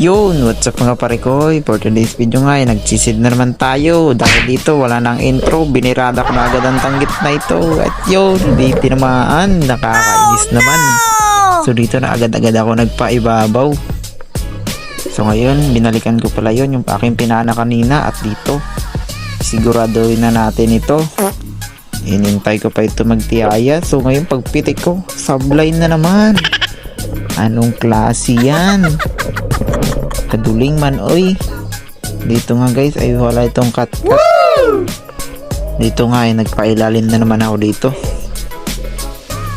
Yun, what's up mga pare ko? For today's video nga, ay nagsisid na naman tayo. Dahil dito, wala nang intro. Binirada ko na agad ang tanggit na ito. At yun, hindi tinamaan. Nakakainis naman. So dito na agad-agad ako nagpaibabaw. So ngayon, binalikan ko pala yun, yung aking pinana kanina. At dito, siguraduhin na natin ito. Inintay ko pa ito magtiyaya. So ngayon, pagpitik ko, sublight na naman. Anong klase yan? Kaduling man, oy. Dito nga guys, ay wala itong cut cut. Dito nga ay nagpailalim na naman ako dito.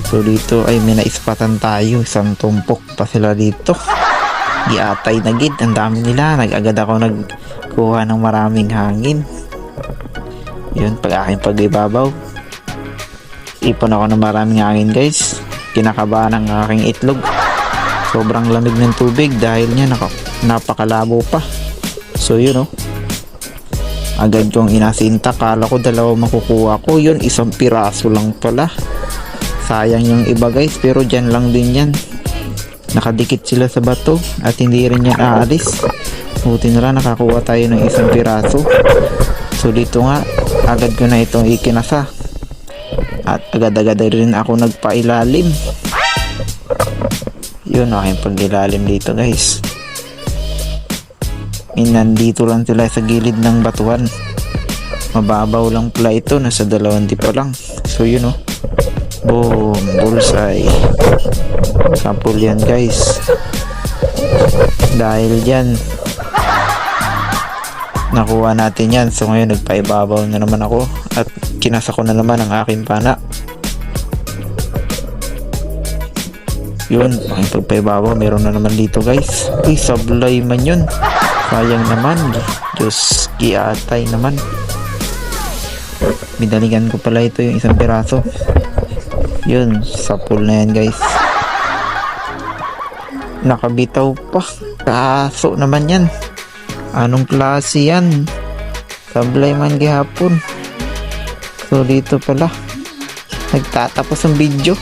So dito ay may naispatan tayo. Isang tumpok pa sila dito. Giatay na gid. Ang dami nila. Nag-agad ako nagkuha ng maraming hangin. Yun, pag aking pag-ibabaw. Ipon ako ng maraming hangin guys. Kinakabahan ang aking itlog. Sobrang lamig ng tubig dahil niya naka, napakalabo pa. So yun oh. Agad kong inasinta. Kala ko dalawa makukuha ko. Yun, isang piraso lang pala. Sayang yung iba guys. Pero dyan lang din yan. Nakadikit sila sa bato. At hindi rin yan aalis. Buti na lang nakakuha tayo ng isang piraso. So dito nga, agad ko na itong ikinasa. At agad-agad rin ako nagpailalim. Yun, aking pag-ilalim dito guys. Eh, nandito lang sila sa gilid ng batuhan. Mababaw lang pala ito, nasa dalawang pa lang. So yun oh. Boom, bullseye. Sample yan guys. Dahil dyan, nakuha natin yan. So ngayon nagpaibabaw na naman ako at kinasa ko na naman ang aking pana. Yun, aking pagpaibabaw, meron na naman dito guys. Uy, sablay man yun. Sayang naman. Diyos, kiatay naman. Binalingan ko pala ito yung isang piraso. Yun, sa pool na yan guys. Nakabitaw pa. Kaso naman yan. Anong klase yan? Sablay man gihapon. So dito pala. Nagtatapos ang video.